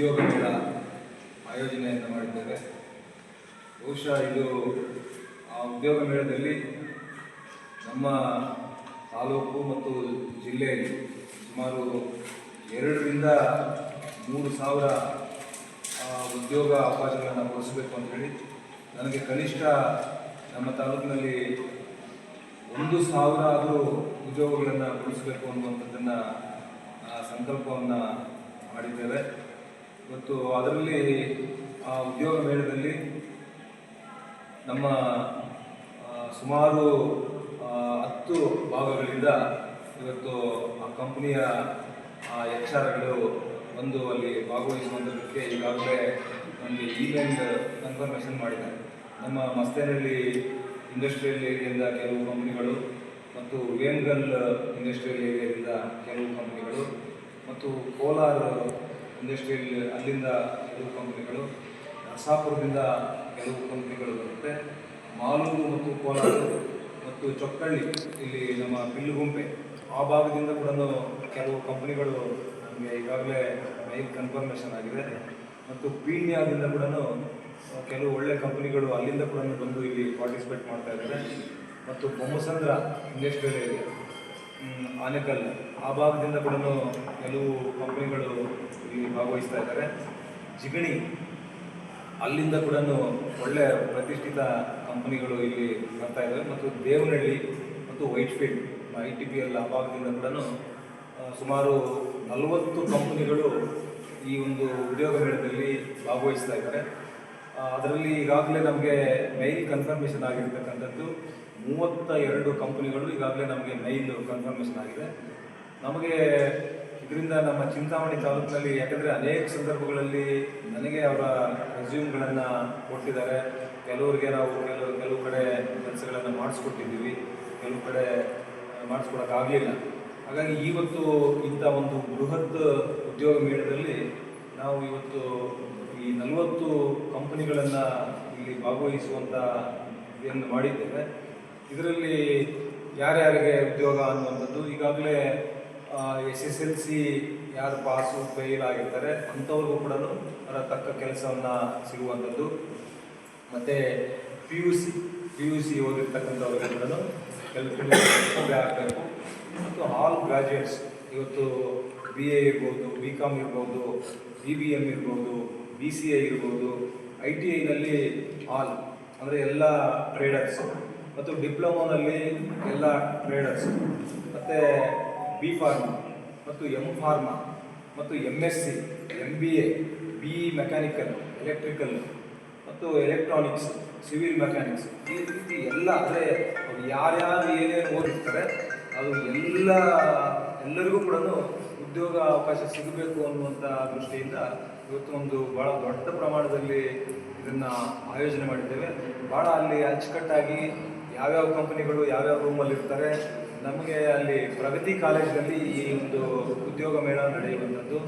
ಉದ್ಯೋಗ ಮೇಳ ಆಯೋಜನೆಯನ್ನು ಮಾಡಿದ್ದೇವೆ. ಬಹುಶಃ ಇದು ಆ ಉದ್ಯೋಗ ಮೇಳದಲ್ಲಿ ನಮ್ಮ ತಾಲೂಕು ಮತ್ತು ಜಿಲ್ಲೆಯಲ್ಲಿ ಸುಮಾರು ಎರಡರಿಂದ ಮೂರು ಸಾವಿರ ಉದ್ಯೋಗ ಅವಕಾಶಗಳನ್ನು ಕೊಡಿಸಬೇಕು ಹೇಳಿ ನನಗೆ ಕನಿಷ್ಠ ನಮ್ಮ ತಾಲೂಕಿನಲ್ಲಿ ಒಂದು ಸಾವಿರ ಆದರೂ ಉದ್ಯೋಗಗಳನ್ನು ಕೊಡಿಸಬೇಕು ಅನ್ನುವಂಥದ್ದನ್ನು ಸಂಕಲ್ಪವನ್ನು ಮಾಡಿದ್ದೇವೆ. ಮತ್ತು ಅದರಲ್ಲಿ, ಆ, ಉದ್ಯೋಗ ಮೇಳದಲ್ಲಿ ನಮ್ಮ ಸುಮಾರು ಹತ್ತು ಭಾಗಗಳಿಂದ ಇವತ್ತು ಆ ಕಂಪ್ನಿಯ ಎಚ್ ಆರ್ಗಳು ಬಂದು ಅಲ್ಲಿ ಭಾಗವಹಿಸುವಂಥದಕ್ಕೆ ಈಗಾಗಲೇ ನಮಗೆ ಈವೆಂಟ್ ಕನ್ಫರ್ಮೇಷನ್ ಮಾಡಿದ್ದಾರೆ. ನಮ್ಮ ಮಸ್ತೇನಹಳ್ಳಿ ಇಂಡಸ್ಟ್ರಿಯಲ್ ಏರಿಯಾದಿಂದ ಕೆಲವು ಕಂಪ್ನಿಗಳು ಮತ್ತು ವೇನ್ಗಲ್ ಇಂಡಸ್ಟ್ರಿಯಲ್ ಏರಿಯಾದಿಂದ ಕೆಲವು ಕಂಪ್ನಿಗಳು ಮತ್ತು ಕೋಲಾರ ಇಂಡಸ್ಟ್ರಿಯಲ್ ಅಲ್ಲಿಂದ ಕೆಲವು ಕಂಪ್ನಿಗಳು ನರಸಾಪುರದಿಂದ ಕೆಲವು ಕಂಪ್ನಿಗಳು ಬರುತ್ತೆ. ಮಾಲೂರು ಮತ್ತು ಕೋಲಾರ ಮತ್ತು ಚೊಕ್ಕಳ್ಳಿ ಇಲ್ಲಿ ನಮ್ಮ ಬಿಲ್ಲುಗುಂಪೆ ಆ ಭಾಗದಿಂದ ಕೂಡ ಕೆಲವು ಕಂಪ್ನಿಗಳು ನಮಗೆ ಈಗಾಗಲೇ ಮೈಲ್ ಕನ್ಫರ್ಮೇಷನ್ ಆಗಿದೆ. ಮತ್ತು ಪೀಣ್ಯದಿಂದ ಕೂಡ ಕೆಲವು ಒಳ್ಳೆ ಕಂಪ್ನಿಗಳು ಅಲ್ಲಿಂದ ಕೂಡ ಬಂದು ಇಲ್ಲಿ ಪಾರ್ಟಿಸಿಪೇಟ್ ಮಾಡ್ತಾ ಇದ್ದಾರೆ. ಮತ್ತು ಬೊಮ್ಮಸಂದ್ರ ಇಂಡಸ್ಟ್ರಿಯಲ್ ಏರಿಯಾ ಆನೆಕಲ್ಲು. ಆನೆಕಲ್ ಆ ಭಾಗದಿಂದ ಕೂಡ ಕೆಲವು ಕಂಪನಿಗಳು ಇಲ್ಲಿ ಭಾಗವಹಿಸ್ತಾ ಇದ್ದಾರೆ. ಜಿಗಣಿ, ಅಲ್ಲಿಂದ ಕೂಡ ಒಳ್ಳೆಯ ಪ್ರತಿಷ್ಠಿತ ಕಂಪನಿಗಳು ಇಲ್ಲಿ ಬರ್ತಾ ಇದ್ದಾವೆ ಮತ್ತು ದೇವನಹಳ್ಳಿ ಮತ್ತು Whitefield, I T P L ಆ ಭಾಗದಿಂದ ಕೂಡ ಸುಮಾರು ನಲವತ್ತು ಕಂಪನಿಗಳು ಈ ಒಂದು ಉದ್ಯೋಗ ಮೇಳದಲ್ಲಿ ಭಾಗವಹಿಸ್ತಾ ಇದ್ದಾರೆ. ಅದರಲ್ಲಿ ಈಗಾಗಲೇ ನಮಗೆ ಮೈಲ್ ಕನ್ಫರ್ಮೇಷನ್ ಆಗಿರ್ತಕ್ಕಂಥದ್ದು. ಮೂವತ್ತ ಎರಡು ಕಂಪನಿಗಳು ಈಗಾಗಲೇ ನಮಗೆ ಮೈಲ್ ಕನ್ಫರ್ಮೇಷನ್ ಆಗಿದೆ. ನಮಗೆ ಇದರಿಂದ ನಮ್ಮ ಚಿಂತಾಮಣಿ ತಾಲೂಕಿನಲ್ಲಿ ಯಾಕಂದರೆ ಅನೇಕ ಸಂದರ್ಭಗಳಲ್ಲಿ ನನಗೆ ಅವರ ರೆಸ್ಯೂಮ್ಗಳನ್ನು ಕೊಟ್ಟಿದ್ದಾರೆ. ಕೆಲವರಿಗೆ ನಾವು ಕೆಲವು ಕೆಲವು ಕಡೆ ಕೆಲಸಗಳನ್ನು ಮಾಡಿಸ್ಕೊಟ್ಟಿದ್ದೀವಿ. ಕೆಲವು ಕಡೆ ಮಾಡಿಸ್ಕೊಡೋಕ್ಕಾಗಲಿಲ್ಲ ಹಾಗಾಗಿ ಇವತ್ತು ಇಂಥ ಒಂದು ಬೃಹತ್ ಉದ್ಯೋಗ ಮೇಳದಲ್ಲಿ ನಾವು ಇವತ್ತು ಈ ನಲವತ್ತು ಕಂಪನಿಗಳನ್ನು ಇಲ್ಲಿ ಭಾಗವಹಿಸುವಂಥ ಇದನ್ನು ಮಾಡಿದ್ದೇವೆ. ಇದರಲ್ಲಿ ಯಾರ್ಯಾರಿಗೆ ಉದ್ಯೋಗ ಅನ್ನುವಂಥದ್ದು ಈಗಾಗಲೇ ಎಸ್ ಎಸ್ ಎಲ್ ಸಿ ಯಾರು ಪಾಸು ಫೇಲ್ ಆಗಿರ್ತಾರೆ, ಅಂಥವ್ರಿಗೂ ಕೂಡ ಅದರ ತಕ್ಕ ಕೆಲಸವನ್ನು ಸಿಗುವಂಥದ್ದು. ಮತ್ತು P U C P U C ಓದಿರ್ತಕ್ಕಂಥವ್ರಿಗೆ ಕೂಡ ಕೆಲಸ ಆಗಬೇಕು. ಮತ್ತು ಆಲ್ ಗ್ರಾಜ್ಯುಯೇಟ್ಸ್ ಇವತ್ತು ಬಿ ಎ ಇರ್ಬೋದು ಬಿ ಕಾಮ್ ಇರ್ಬೋದು ಬಿ ಬಿ ಎಂ ಇರ್ಬೋದು ಬಿ ಸಿ ಐ ಇರ್ಬೋದು ಐ ಟಿ ಐನಲ್ಲಿ ಆಲ್ ಅಂದರೆ ಎಲ್ಲ ಟ್ರೇಡರ್ಸ್ ಮತ್ತು ಡಿಪ್ಲೊಮೋನಲ್ಲಿ ಎಲ್ಲ ಟ್ರೇಡರ್ಸ್ ಮತ್ತು ಬಿ ಫಾರ್ಮಾ ಮತ್ತು ಎಂ ಫಾರ್ಮಾ ಮತ್ತು M S C M B A B E mechanical electrical ಮತ್ತು ಎಲೆಕ್ಟ್ರಾನಿಕ್ಸ್ ಸಿವಿಲ್ ಮೆಕ್ಯಾನಿಕ್ಸ್ ಈ ರೀತಿ ಎಲ್ಲ, ಅಂದರೆ ಅವ್ರು ಯಾರ್ಯಾರು ಏನೇನು ಓದಿರ್ತಾರೆ, ಅದು ಎಲ್ಲ, ಎಲ್ಲರಿಗೂ ಕೂಡ ಉದ್ಯೋಗ ಅವಕಾಶ ಸಿಗಬೇಕು ಅನ್ನುವಂಥ ದೃಷ್ಟಿಯಿಂದ ಇವತ್ತು ಒಂದು ಭಾಳ ದೊಡ್ಡ ಪ್ರಮಾಣದಲ್ಲಿ ಇದನ್ನು ಆಯೋಜನೆ ಮಾಡಿದ್ದೇವೆ. ಭಾಳ ಅಲ್ಲಿ ಅಚ್ಚುಕಟ್ಟಾಗಿ ಯಾವ್ಯಾವ ಕಂಪನಿಗಳು ಯಾವ್ಯಾವ ರೂಮಲ್ಲಿ ಇರ್ತಾರೆ, ನಮಗೆ ಅಲ್ಲಿ ಪ್ರಗತಿ ಕಾಲೇಜಿನಲ್ಲಿ ಈ ಒಂದು ಉದ್ಯೋಗ ಮೇಳ ನಡೆಯುವಂಥದ್ದು.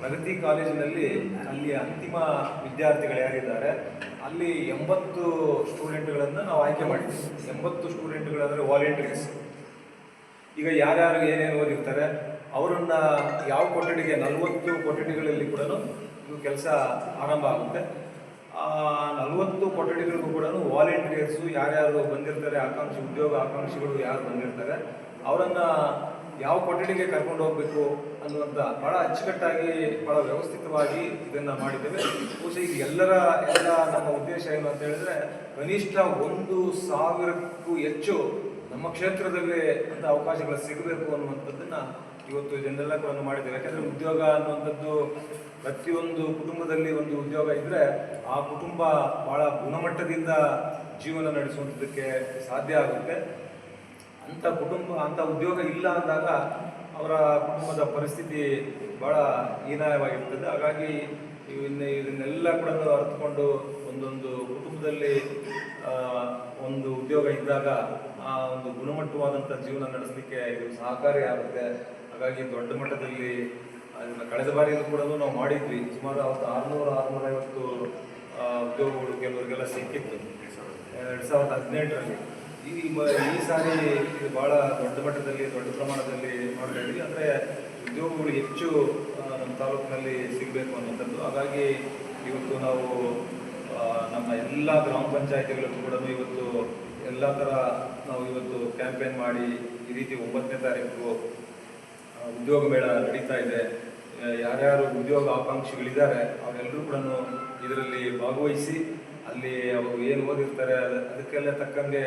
ಪ್ರಗತಿ ಕಾಲೇಜಿನಲ್ಲಿ ಅಲ್ಲಿ ಅಂತಿಮ ವಿದ್ಯಾರ್ಥಿಗಳು ಯಾರಿದ್ದಾರೆ, ಅಲ್ಲಿ ಎಂಬತ್ತು ಸ್ಟೂಡೆಂಟ್ಗಳನ್ನು ನಾವು ಆಯ್ಕೆ ಮಾಡಿದ್ದೀವಿ. ಎಂಬತ್ತು ಸ್ಟೂಡೆಂಟ್ಗಳಂದರೆ ವಾಲಂಟಿಯರ್ಸ್. ಈಗ ಯಾರ್ಯಾರು ಏನೇನು ಓದಿರ್ತಾರೆ, ಅವರನ್ನು ಯಾವ ಕೊಠಡಿಗೆ, ನಲವತ್ತು ಕೊಠಡಿಗಳಲ್ಲಿ ಕೂಡ ಕೆಲಸ ಆರಂಭ ಆಗುತ್ತೆ. ನಲವತ್ತು ಕೊಠಡಿಗಳಿಗೂ ಕೂಡ ವಾಲಂಟಿಯರ್ಸು ಯಾರ್ಯಾರು ಬಂದಿರ್ತಾರೆ, ಆಕಾಂಕ್ಷಿ ಉದ್ಯೋಗ ಆಕಾಂಕ್ಷಿಗಳು ಯಾರು ಬಂದಿರ್ತಾರೆ, ಅವರನ್ನು ಯಾವ ಕೊಠಡಿಗೆ ಕರ್ಕೊಂಡು ಹೋಗಬೇಕು ಅನ್ನುವಂಥ ಭಾಳ ಅಚ್ಚುಕಟ್ಟಾಗಿ ಭಾಳ ವ್ಯವಸ್ಥಿತವಾಗಿ ಇದನ್ನು ಮಾಡಿದ್ದೇವೆ. ಬಹುಶಃ ಇದು ಎಲ್ಲರ, ಎಲ್ಲ ನಮ್ಮ ಉದ್ದೇಶ ಏನು ಅಂತ ಹೇಳಿದ್ರೆ, ಕನಿಷ್ಠ ಒಂದು ಸಾವಿರಕ್ಕೂ ಹೆಚ್ಚು ನಮ್ಮ ಕ್ಷೇತ್ರದಲ್ಲಿ ಅಂತ ಅವಕಾಶಗಳು ಸಿಗಬೇಕು ಅನ್ನುವಂಥದ್ದನ್ನ ಇವತ್ತು ಜನರೆಲ್ಲ ಕೂಡ ಮಾಡಿದ್ದೇವೆ. ಯಾಕಂದ್ರೆ ಉದ್ಯೋಗ ಅನ್ನುವಂಥದ್ದು ಪ್ರತಿಯೊಂದು ಕುಟುಂಬದಲ್ಲಿ ಒಂದು ಉದ್ಯೋಗ ಇದ್ದರೆ ಆ ಕುಟುಂಬ ಬಹಳ ಗುಣಮಟ್ಟದಿಂದ ಜೀವನ ನಡೆಸುವಂಥದ್ದಕ್ಕೆ ಸಾಧ್ಯ ಆಗುತ್ತೆ. ಅಂಥ ಕುಟುಂಬ, ಅಂಥ ಉದ್ಯೋಗ ಇಲ್ಲ ಅಂದಾಗ ಅವರ ಕುಟುಂಬದ ಪರಿಸ್ಥಿತಿ ಭಾಳ ಹೀನಾಯವಾಗಿರ್ತದೆ. ಹಾಗಾಗಿ ಇವನ್ನ ಇದನ್ನೆಲ್ಲ ಕೂಡ ಅರ್ಥಕೊಂಡು ಒಂದೊಂದು ಕುಟುಂಬದಲ್ಲಿ ಒಂದು ಉದ್ಯೋಗ ಇದ್ದಾಗ ಆ ಒಂದು ಗುಣಮಟ್ಟವಾದಂಥ ಜೀವನ ನಡೆಸಲಿಕ್ಕೆ ಇದು ಸಹಕಾರಿ ಆಗುತ್ತೆ ಹಾಗಾಗಿ ದೊಡ್ಡ ಮಟ್ಟದಲ್ಲಿ ಅದನ್ನು ಕಳೆದ ಬಾರಿಯಲ್ಲೂ ಕೂಡ ನಾವು ಮಾಡಿದ್ವಿ. ಸುಮಾರು ಅವತ್ತು ಆರುನೂರ ಆರುನೂರ ಐವತ್ತು ಉದ್ಯೋಗಗಳು ಕೆಲವರಿಗೆಲ್ಲ ಸಿಕ್ಕಿತ್ತು. ಎರಡು ಸಾವಿರದ ಹದಿನೆಂಟರಲ್ಲಿ. ಈ ಈ ಸಾರಿ ಇದು ಭಾಳ ದೊಡ್ಡ ಮಟ್ಟದಲ್ಲಿ, ದೊಡ್ಡ ಪ್ರಮಾಣದಲ್ಲಿ ಮಾಡ್ತಾ ಇದ್ವಿ. ಅಂದರೆ ಉದ್ಯೋಗಗಳು ಹೆಚ್ಚು ನಮ್ಮ ತಾಲೂಕಿನಲ್ಲಿ ಸಿಗಬೇಕು ಅನ್ನೋಂಥದ್ದು ಹಾಗಾಗಿ ಇವತ್ತು ನಾವು ನಮ್ಮ ಎಲ್ಲ ಗ್ರಾಮ ಪಂಚಾಯತಿಗಳಲ್ಲೂ ಕೂಡ ಇವತ್ತು ಎಲ್ಲ ಥರ ನಾವು ಇವತ್ತು ಕ್ಯಾಂಪೇನ್ ಮಾಡಿ ಈ ರೀತಿ ಒಂಬತ್ತನೇ ತಾರೀಕು ಉದ್ಯೋಗ ಮೇಳ ನಡೀತಾ ಇದೆ. ಯಾರ್ಯಾರು ಉದ್ಯೋಗ ಆಕಾಂಕ್ಷಿಗಳಿದ್ದಾರೆ, ಅವರೆಲ್ಲರೂ ಕೂಡ ಇದರಲ್ಲಿ ಭಾಗವಹಿಸಿ, ಅಲ್ಲಿ ಅವರು ಏನು ಓದಿರ್ತಾರೆ, ಅದ- ಅದಕ್ಕೆಲ್ಲ ತಕ್ಕಂಗೆ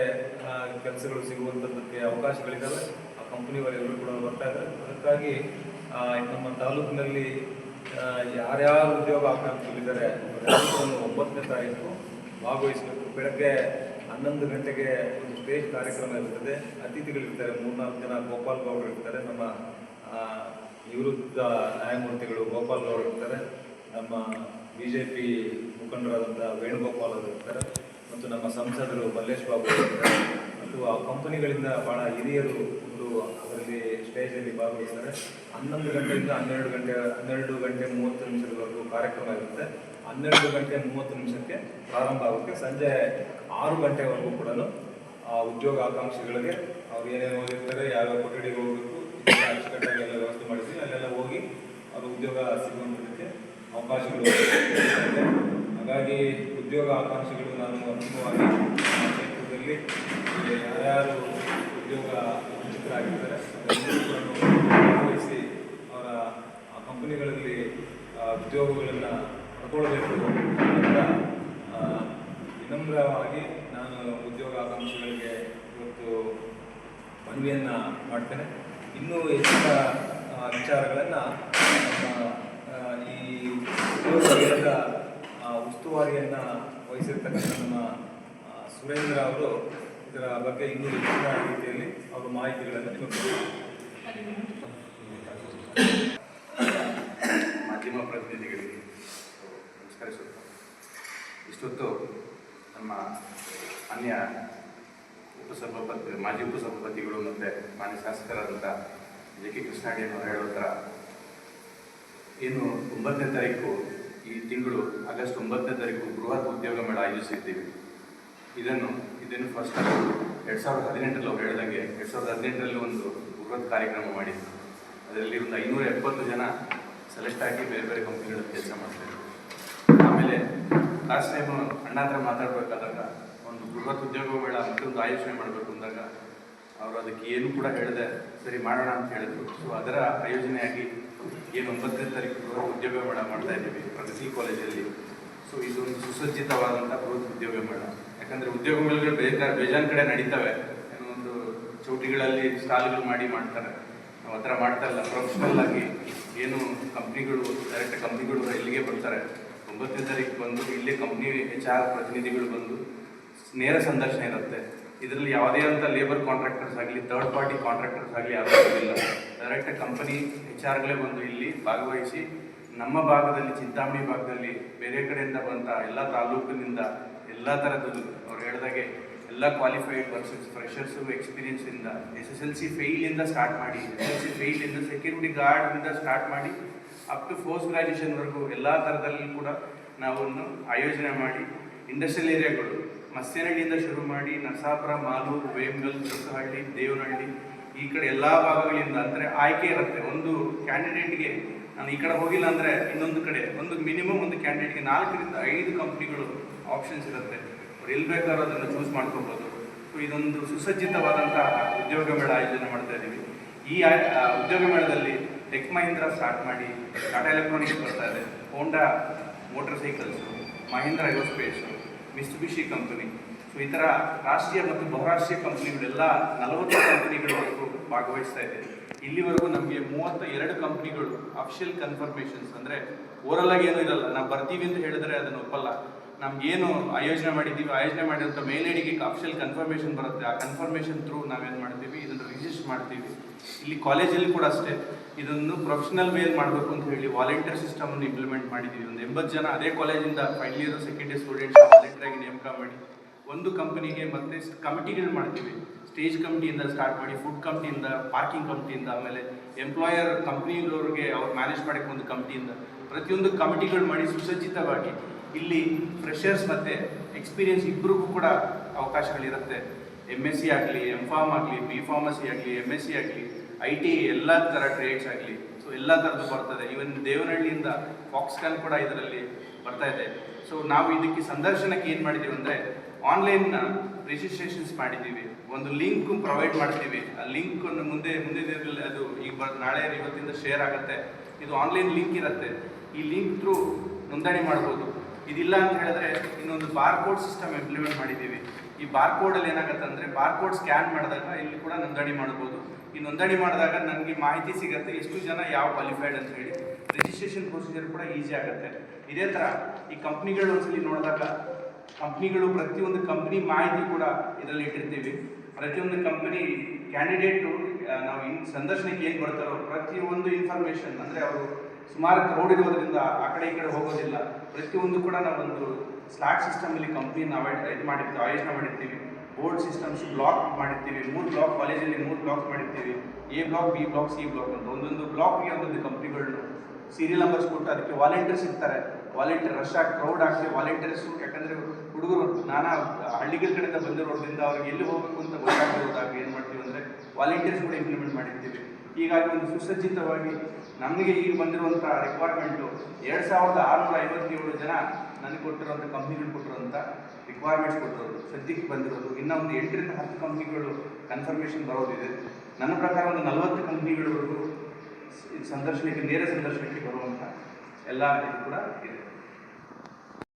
ಕೆಲಸಗಳು ಸಿಗುವಂಥದ್ದಕ್ಕೆ ಅವಕಾಶಗಳಿದ್ದಾವೆ ಆ ಕಂಪ್ನಿಯವರೆಲ್ಲರೂ ಕೂಡ ಬರ್ತಾ ಇದ್ದಾರೆ ಅದಕ್ಕಾಗಿ ನಮ್ಮ ತಾಲೂಕಿನಲ್ಲಿ ಯಾರ್ಯಾರು ಉದ್ಯೋಗ ಆಕಾಂಕ್ಷಿಗಳಿದ್ದಾರೆ ಅವರೆಲ್ಲರೂ ಒಂಬತ್ತನೇ ತಾರೀಕು ಭಾಗವಹಿಸಬೇಕು. ಬೆಳಗ್ಗೆ ಹನ್ನೊಂದು ಗಂಟೆಗೆ ಒಂದು ಸ್ಟೇಜ್ ಕಾರ್ಯಕ್ರಮ ಇರ್ತದೆ. ಅತಿಥಿಗಳಿರ್ತಾರೆ, ಮೂರ್ನಾಲ್ಕು ಜನ ಗೋಪಾಲ್ ಗೌಡರು ಇರ್ತಾರೆ, ನಮ್ಮ ನಿವೃತ್ತ ನ್ಯಾಯಮೂರ್ತಿಗಳು ಗೋಪಾಲ್ ಅವರು ಇರ್ತಾರೆ. ನಮ್ಮ ಬಿ ಜೆ ಪಿ ಮುಖಂಡರಾದಂಥ ವೇಣುಗೋಪಾಲ್ ಅವರು ಇರ್ತಾರೆ. ಮತ್ತು ನಮ್ಮ ಸಂಸದರು ಮಲ್ಲೇಶ್ ಬಾಬು ಇರ್ತಾರೆ. ಮತ್ತು ಆ ಕಂಪನಿಗಳಿಂದ ಭಾಳ ಹಿರಿಯರು ಒಂದು ಅದರಲ್ಲಿ ಸ್ಟೇಜಲ್ಲಿ ಭಾಗವಹಿಸ್ತಾರೆ. ಹನ್ನೊಂದು ಗಂಟೆಯಿಂದ ಹನ್ನೆರಡು ಗಂಟೆ ಹನ್ನೆರಡು ಗಂಟೆ ಮೂವತ್ತು ನಿಮಿಷದವರೆಗೂ ಕಾರ್ಯಕ್ರಮ ಇರುತ್ತೆ. ಹನ್ನೆರಡು ಗಂಟೆ ಮೂವತ್ತು ನಿಮಿಷಕ್ಕೆ ಪ್ರಾರಂಭ ಆಗುತ್ತೆ. ಸಂಜೆ ಆರು ಗಂಟೆವರೆಗೂ ಕೂಡ ಆ ಉದ್ಯೋಗ ಆಕಾಂಕ್ಷಿಗಳಿಗೆ ಅವ್ರು ಏನೇನು ಓದಿರ್ತಾರೆ, ಯಾವ್ಯಾವ ಕೊಠಡಿಗೆ ಹೋಗಬೇಕು ಅಚ್ಚುಕಟ್ಟಾಗಿ ಎಲ್ಲ ವ್ಯವಸ್ಥೆ ಮಾಡಿಸಿ ಅಲ್ಲೆಲ್ಲ ಹೋಗಿ ಅದು ಉದ್ಯೋಗ ಸಿಗುವಂಥದ್ದಕ್ಕೆ ಅವಕಾಶಗಳು ಹಾಗಾಗಿ ಉದ್ಯೋಗ ಆಕಾಂಕ್ಷಿಗಳು ನಾನು ಅಂತಿಮವಾಗಿ ಕ್ಷೇತ್ರದಲ್ಲಿ ಯಾರ್ಯಾರು ಉದ್ಯೋಗ ವಂಚಿತರಾಗಿದ್ದಾರೆ ಅವರ ಆ ಕಂಪನಿಗಳಲ್ಲಿ ಉದ್ಯೋಗಗಳನ್ನು ಪಡ್ಕೊಳ್ಬೇಕು. ವಿನಮ್ರವಾಗಿ ನಾನು ಉದ್ಯೋಗ ಆಕಾಂಕ್ಷಿಗಳಿಗೆ ಇವತ್ತು ಮನವಿಯನ್ನು ಮಾಡ್ತೇನೆ. ಇನ್ನೂ ಹೆಚ್ಚಿನ ವಿಚಾರಗಳನ್ನು ಈ ಉದ್ಯೋಗ ಉಸ್ತುವಾರಿಯನ್ನು ವಹಿಸಿರ್ತಕ್ಕಂಥ ನಮ್ಮ ಸುರೇಂದ್ರ ಅವರು ಇದರ ಬಗ್ಗೆ ಇನ್ನೂ ಹೆಚ್ಚಿನ ರೀತಿಯಲ್ಲಿ ಅವರು ಮಾಹಿತಿಗಳನ್ನು ನೀಡುತ್ತಾರೆ. ಮಾಧ್ಯಮ ಪ್ರತಿನಿಧಿಗಳಿಗೆ ನಮಸ್ಕರಿಸುತ್ತ ಇಷ್ಟೊತ್ತು ನಮ್ಮ ಅನ್ಯ ಉಪಸಭಾಪತಿ, ಮಾಜಿ ಉಪಸಭಾಪತಿಗಳು ಮತ್ತೆ ಮಾನ್ಯ ಶಾಸಕರಾದಂಥ ಜೆ ಕೆ ಕೃಷ್ಣಾಡಿಯವರು ಹೇಳೋ ಥರ ಇನ್ನು ಒಂಬತ್ತನೇ ತಾರೀಕು ಈ ತಿಂಗಳು ಆಗಸ್ಟ್ ಒಂಬತ್ತನೇ ತಾರೀಕು ಬೃಹತ್ ಉದ್ಯೋಗ ಮೇಳ ಆಯೋಜಿಸಿದ್ದೀವಿ. ಇದನ್ನು ಇದನ್ನು ಫಸ್ಟ್ ಎರಡು ಸಾವಿರದ ಹದಿನೆಂಟರಲ್ಲಿ ಅವ್ರು ಹೇಳಿದಂಗೆ ಎರಡು ಸಾವಿರದ ಹದಿನೆಂಟರಲ್ಲಿ ಒಂದು ಬೃಹತ್ ಕಾರ್ಯಕ್ರಮ ಮಾಡಿದ್ದು ಅದರಲ್ಲಿ ಒಂದು ಐನೂರ ಎಪ್ಪತ್ತು ಜನ ಸೆಲೆಕ್ಟ್ ಆಗಿ ಬೇರೆ ಬೇರೆ ಕಂಪ್ನಿಗಳಲ್ಲಿ ಕೆಲಸ ಮಾಡ್ತಾರೆ ಆಮೇಲೆ ಲಾಸ್ಟ್ ಟೈಮ್ ಅಣ್ಣ ಹತ್ರ ಮಾತಾಡಬೇಕಾದಾಗ ಒಂದು ಬೃಹತ್ ಉದ್ಯೋಗ ಮೇಳ ಮತ್ತೊಂದು ಆಯೋಜನೆ ಮಾಡಬೇಕು ಅಂದಾಗ ಅವರು ಅದಕ್ಕೆ ಏನು ಕೂಡ ಹೇಳಿದೆ ಸರಿ ಮಾಡೋಣ ಅಂತ ಹೇಳಿದ್ರು. ಸೊ ಅದರ ಆಯೋಜನೆಯಾಗಿ ಏನು ಒಂಬತ್ತನೇ ತಾರೀಕು ಉದ್ಯೋಗ ಮೇಳ ಮಾಡ್ತಾ ಇದ್ದೀವಿ ಪ್ರಗತಿ ಕಾಲೇಜಲ್ಲಿ. ಸೊ ಇದೊಂದು ಸುಸಜ್ಜಿತವಾದಂಥ ಬೃಹತ್ ಉದ್ಯೋಗ ಮೇಳ ಯಾಕಂದರೆ ಉದ್ಯೋಗ ಮೇಳಗಳು ಬೇಜಾರು ಬೇಜಾನ್ ಕಡೆ ನಡೀತವೆ. ಏನೋ ಒಂದು ಚೌಟಿಗಳಲ್ಲಿ ಸ್ಟಾಲ್ಗಳು ಮಾಡಿ ಮಾಡ್ತಾರೆ. ನಾವು ಆ ಥರ ಮಾಡ್ತಾ ಇಲ್ಲ. ಪ್ರೊಫೆಷನಲ್ ಆಗಿ ಏನು ಕಂಪ್ನಿಗಳು, ಡೈರೆಕ್ಟ್ ಕಂಪ್ನಿಗಳು ಇಲ್ಲಿಗೆ ಬರ್ತಾರೆ. ಒಂಬತ್ತನೇ ತಾರೀಕು ಬಂದು ಇಲ್ಲೇ ಕಂಪ್ನಿ ಎಚ್ ಆರ್ ಪ್ರತಿನಿಧಿಗಳು ಬಂದು ನೇರ ಸಂದರ್ಶನ ಇರುತ್ತೆ. ಇದರಲ್ಲಿ ಯಾವುದೇ ಅಂತ ಲೇಬರ್ ಕಾಂಟ್ರಾಕ್ಟರ್ಸ್ ಆಗಲಿ ಥರ್ಡ್ ಪಾರ್ಟಿ ಕಾಂಟ್ರಾಕ್ಟರ್ಸ್ ಆಗಲಿ ಯಾರೂ ಡೈರೆಕ್ಟ್ ಕಂಪನಿ ಎಚ್ ಆರ್ಗಳೇ ಬಂದು ಇಲ್ಲಿ ಭಾಗವಹಿಸಿ, ನಮ್ಮ ಭಾಗದಲ್ಲಿ, ಚಿಂತಾಮಣಿ ಭಾಗದಲ್ಲಿ, ಬೇರೆ ಕಡೆಯಿಂದ ಬಂದ ಎಲ್ಲ ತಾಲೂಕಿನಿಂದ ಎಲ್ಲ ಥರದ್ದು ಅವ್ರು ಹೇಳ್ದಾಗೆ ಎಲ್ಲ ಕ್ವಾಲಿಫೈಡ್ ಪರ್ಸನ್ಸ್ ಫ್ರೆಷರ್ಸು ಎಕ್ಸ್ಪೀರಿಯನ್ಸಿಂದ ಎಸ್ ಎಸ್ ಎಲ್ ಸಿ ಫೇಲಿಂದ ಸ್ಟಾರ್ಟ್ ಮಾಡಿ ಎಸ್ ಎಲ್ ಸಿ ಫೇಲಿಂದ ಸೆಕ್ಯೂರಿಟಿ ಗಾರ್ಡ್ನಿಂದ ಸ್ಟಾರ್ಟ್ ಮಾಡಿ ಅಪ್ ಟು ಪೋಸ್ಟ್ ಗ್ರಾಜುಯೇಷನ್ವರೆಗೂ ಎಲ್ಲ ಥರದಲ್ಲಿ ಕೂಡ ನಾವನ್ನು ಆಯೋಜನೆ ಮಾಡಿ ಇಂಡಸ್ಟ್ರಿಯಲ್ ಏರಿಯಾಗಳು ಮಸ್ಯನಹಳ್ಳಿಯಿಂದ ಶುರು ಮಾಡಿ ನರಸಾಪುರ, ಮಾಲೂರು, ವೇಮಗಲ್, ಚೊಕ್ಕಹಳ್ಳಿ, ದೇವನಹಳ್ಳಿ, ಈ ಕಡೆ ಎಲ್ಲ ಭಾಗಗಳಿಂದ ಅಂದರೆ ಆಯ್ಕೆ ಇರುತ್ತೆ. ಒಂದು ಕ್ಯಾಂಡಿಡೇಟ್ಗೆ ನಾನು ಈ ಕಡೆ ಹೋಗಿಲ್ಲ ಅಂದರೆ ಇನ್ನೊಂದು ಕಡೆ, ಒಂದು ಮಿನಿಮಮ್ ಒಂದು ಕ್ಯಾಂಡಿಡೇಟ್ಗೆ ನಾಲ್ಕರಿಂದ ಐದು ಕಂಪ್ನಿಗಳು ಆಪ್ಷನ್ಸ್ ಇರುತ್ತೆ. ಅವ್ರು ಎಲ್ಲಿ ಬೇಕಾದ್ರೂ ಅದನ್ನು ಚೂಸ್ ಮಾಡ್ಕೊಬೋದು. ಸೊ ಇದೊಂದು ಸುಸಜ್ಜಿತವಾದಂಥ ಉದ್ಯೋಗ ಮೇಳ ಆಯೋಜನೆ ಮಾಡ್ತಾ ಇದ್ದೀವಿ ಈ ಉದ್ಯೋಗ ಮೇಳದಲ್ಲಿ ಟೆಕ್ ಮಹೀಂದ್ರ ಸ್ಟಾರ್ಟ್ ಮಾಡಿ ಟಾಟಾ ಎಲೆಕ್ಟ್ರಾನಿಕ್ಸ್ ಬರ್ತಾ ಇದೆ. Honda motor cycles Mahindra aerospace Mitsubishi company so ಈ ಥರ ರಾಷ್ಟ್ರೀಯ ಮತ್ತು ಬಹುರಾಷ್ಟ್ರೀಯ ಕಂಪನಿಗಳೆಲ್ಲ ನಲವತ್ತು ಕಂಪ್ನಿಗಳವರೆಗೂ ಭಾಗವಹಿಸ್ತಾ ಇದೆ ಇಲ್ಲಿವರೆಗೂ ನಮಗೆ ಮೂವತ್ತ ಎರಡು ಕಂಪ್ನಿಗಳು ಅಫಿಷಿಯಲ್ ಕನ್ಫರ್ಮೇಷನ್ಸ್ ಅಂದರೆ ಓರಲ್ ಆಗಿ ಏನೂ ಇರಲ್ಲ. ನಾವು ಬರ್ತೀವಿ ಅಂತ ಹೇಳಿದ್ರೆ ಅದನ್ನು ಒಪ್ಪಲ್ಲ. ನಮ್ಗೇನು ಆಯೋಜನೆ ಮಾಡಿದ್ದೀವಿ, ಆಯೋಜನೆ ಮಾಡಿದಂಥ ಮೇಲ್ ಐಡಿಗೆ ಅಫಿಷಿಯಲ್ ಕನ್ಫರ್ಮೇಷನ್ ಬರುತ್ತೆ. ಆ ಕನ್ಫರ್ಮೇಷನ್ ಥ್ರೂ ನಾವೇನು ಮಾಡ್ತೀವಿ, ಇದನ್ನು ರಿಜಿಸ್ಟರ್ ಮಾಡ್ತೀವಿ. ಇಲ್ಲಿ ಕಾಲೇಜಲ್ಲಿ ಕೂಡ ಅಷ್ಟೇ, ಇದನ್ನು ಪ್ರೊಫೆಷನಲ್ ವೇಲ್ ಮಾಡಬೇಕು ಅಂತ ಹೇಳಿ ವಾಲಂಟಿಯರ್ ಸಿಸ್ಟಮನ್ನು ಇಂಪ್ಲಿಮೆಂಟ್ ಮಾಡಿದ್ದೀವಿ. ಒಂದು ಎಂಬತ್ತು ಜನ ಅದೇ ಕಾಲೇಜಿಂದ final year second year students volunteer ಆಗಿ ನೇಮಕ ಮಾಡಿ, ಒಂದು ಕಂಪನಿಗೆ ಮತ್ತೆ ಕಮಿಟಿಗಳು ಮಾಡ್ತೀವಿ. ಸ್ಟೇಜ್ ಕಮಿಟಿಯಿಂದ ಸ್ಟಾರ್ಟ್ ಮಾಡಿ ಫುಡ್ ಕಮಿಟಿಯಿಂದ ಪಾರ್ಕಿಂಗ್ ಕಂಪ್ನಿಯಿಂದ ಆಮೇಲೆ ಎಂಪ್ಲಾಯರ್ ಕಂಪ್ನಿಯವ್ರಿಗೆ ಅವ್ರು ಮ್ಯಾನೇಜ್ ಮಾಡೋಕ್ಕೆ ಒಂದು ಕಮಿಟಿಯಿಂದ ಪ್ರತಿಯೊಂದು ಕಮಿಟಿಗಳು ಮಾಡಿ ಸುಸಜ್ಜಿತವಾಗಿ ಇಲ್ಲಿ ಫ್ರೆಷರ್ಸ್ ಮತ್ತು ಎಕ್ಸ್ಪೀರಿಯನ್ಸ್ ಇಬ್ಬರಿಗೂ ಕೂಡ ಅವಕಾಶಗಳಿರುತ್ತೆ. ಎಂ ಎಸ್ ಸಿ ಆಗಲಿ ಎಂ ಫಾರ್ಮ್ ಆಗಲಿ ಬಿ ಫಾರ್ಮಸಿ ಆಗಲಿ ಎಂ ಎಸ್ ಸಿ ಆಗಲಿ ಐ ಟಿ ಎಲ್ಲ ಥರ ಟ್ರೇಡ್ಸ್ ಆಗಲಿ ಸೊ ಎಲ್ಲ ಥರದ್ದು ಬರ್ತದೆ. ಈವನ್ ದೇವನಹಳ್ಳಿಯಿಂದ ಫಾಕ್ಸ್ಕಾನ್ ಕೂಡ ಇದರಲ್ಲಿ ಬರ್ತಾ ಇದೆ. ಸೊ ನಾವು ಇದಕ್ಕೆ ಸಂದರ್ಶನಕ್ಕೆ ಏನು ಮಾಡಿದ್ದೀವಿ ಅಂದರೆ ಆನ್ಲೈನ್ ರಿಜಿಸ್ಟ್ರೇಷನ್ಸ್ ಮಾಡಿದ್ದೀವಿ ಒಂದು ಲಿಂಕ್ ಪ್ರೊವೈಡ್ ಮಾಡ್ತೀವಿ. ಆ ಲಿಂಕ್ ಮುಂದೆ ಮುಂದೆ ದಿನದಲ್ಲಿ ಅದು ಈಗ ಬರ್, ನಾಳೆ ಇವತ್ತಿಂದ ಶೇರ್ ಆಗುತ್ತೆ. ಇದು ಆನ್ಲೈನ್ ಲಿಂಕ್ ಇರುತ್ತೆ. ಈ ಲಿಂಕ್ ಥ್ರೂ ನೋಂದಣಿ ಮಾಡ್ಬೋದು. ಇದಿಲ್ಲ ಅಂತ ಹೇಳಿದ್ರೆ ಇನ್ನೊಂದು ಬಾರ್ ಕೋಡ್ ಸಿಸ್ಟಮ್ ಇಂಪ್ಲಿಮೆಂಟ್ ಮಾಡಿದ್ದೀವಿ. ಈ ಬಾರ್ ಕೋಡಲ್ಲಿ ಏನಾಗುತ್ತೆ ಅಂದರೆ ಬಾರ್ ಕೋಡ್ ಸ್ಕ್ಯಾನ್ ಮಾಡಿದಾಗ ಇಲ್ಲಿ ಕೂಡ ನೋಂದಣಿ ಮಾಡ್ಬೋದು ಈ ನೋಂದಣಿ ಮಾಡಿದಾಗ ನನಗೆ ಮಾಹಿತಿ ಸಿಗುತ್ತೆ, ಎಷ್ಟು ಜನ ಯಾವ ಕ್ವಾಲಿಫೈಡ್ ಅಂತ ಹೇಳಿ. ರಿಜಿಸ್ಟ್ರೇಷನ್ ಪ್ರೊಸೀಜರ್ ಕೂಡ ಈಸಿ ಆಗುತ್ತೆ. ಇದೇ ಥರ ಈ ಕಂಪ್ನಿಗಳು ಒಂದ್ಸಲಿ ನೋಡಿದಾಗ ಕಂಪ್ನಿಗಳು ಪ್ರತಿಯೊಂದು ಕಂಪ್ನಿ ಮಾಹಿತಿ ಕೂಡ ಇದರಲ್ಲಿ ಇಟ್ಟಿರ್ತೀವಿ. ಪ್ರತಿಯೊಂದು ಕಂಪ್ನಿ ಕ್ಯಾಂಡಿಡೇಟು ನಾವು ಇನ್ ಸಂದರ್ಶನಕ್ಕೆ ಏನು ಬರ್ತಾರೋ ಪ್ರತಿಯೊಂದು ಇನ್ಫಾರ್ಮೇಷನ್ ಅಂದರೆ ಅವರು ಸುಮಾರು ಕ್ರೌಡ್ ಇರೋದ್ರಿಂದ ಆ ಕಡೆ ಈ ಕಡೆ ಹೋಗೋದಿಲ್ಲ. ಪ್ರತಿಯೊಂದು ಕೂಡ ನಾವೊಂದು ಸ್ಲಾಟ್ ಸಿಸ್ಟಮಲ್ಲಿ ಕಂಪ್ನಿ ನಾವು ಇದು ಮಾಡಿರ್ತೀವಿ ಆಯೋಜನೆ ಮಾಡಿರ್ತೀವಿ. ಬೋರ್ಡ್ ಸಿಸ್ಟಮ್ಸ್ ಬ್ಲಾಕ್ ಮಾಡಿರ್ತೀವಿ. ಮೂರು ಬ್ಲಾಕ್ ಕಾಲೇಜಲ್ಲಿ ಮೂರು ಬ್ಲಾಕ್ ಮಾಡಿರ್ತೀವಿ. A block B block C block ಅಂತ. ಒಂದೊಂದು ಬ್ಲಾಕ್ಗೆ ಒಂದೊಂದು ಕಂಪ್ನಿಗಳನ್ನು ಸೀರಿಯಲ್ ನಂಬರ್ಸ್ ಕೊಟ್ಟು ಅದಕ್ಕೆ ವಾಲಂಟಿಯರ್ಸ್ ಇರ್ತಾರೆ. ವಾಲಂಟಿಯರ್ ರಶ್ ಆಗಿ ಕ್ರೌಡ್ ಆಗ್ತದೆ ವಾಲಂಟಿಯರ್ಸ್ ಯಾಕಂದರೆ ಹುಡುಗರು, ನಾನಾ ಹಳ್ಳಿಗಳ ಕಡೆಯಿಂದ ಬಂದಿರೋದ್ರಿಂದ ಅವ್ರಿಗೆ ಎಲ್ಲಿ ಹೋಗಬೇಕು ಅಂತ ಗೊತ್ತಾಗಿರೋದಾಗ ಏನು ಮಾಡ್ತೀವಿ ಅಂದರೆ ವಾಲಂಟಿಯರ್ಸ್ ಕೂಡ ಇಂಪ್ಲಿಮೆಂಟ್ ಮಾಡಿರ್ತೀವಿ. ಹೀಗಾಗಿ ಒಂದು ಸುಸಜ್ಜಿತವಾಗಿ ನಮಗೆ ಈಗ ಬಂದಿರುವಂಥ ರಿಕ್ವೈರ್ಮೆಂಟು ಎರಡು ಸಾವಿರದ ಆರುನೂರ ಐವತ್ತೇಳು ಜನ ನನಗೆ ಕೊಟ್ಟಿರೋಂಥ ಕಂಪ್ನಿಗಳು ಕೊಟ್ಟಿರುವಂಥ ರಿಕ್ವೈರ್ಮೆಂಟ್ಸ್ ಕೊಟ್ಟಿರೋದು, ಸದ್ಯಕ್ಕೆ ಬಂದಿರೋದು. ಇನ್ನೊಂದು ಎಂಟರಿಂದ ಹತ್ತು ಕಂಪ್ನಿಗಳು ಕನ್ಫರ್ಮೇಷನ್ ಬರೋದಿದೆ. ನನ್ನ ಪ್ರಕಾರ ಒಂದು ನಲವತ್ತು ಕಂಪ್ನಿಗಳವರೆಗೂ ಸಂದರ್ಶನಕ್ಕೆ, ನೇರ ಸಂದರ್ಶನಕ್ಕೆ ಬರುವಂಥ ಎಲ್ಲ ಕೂಡ ಇದೆ.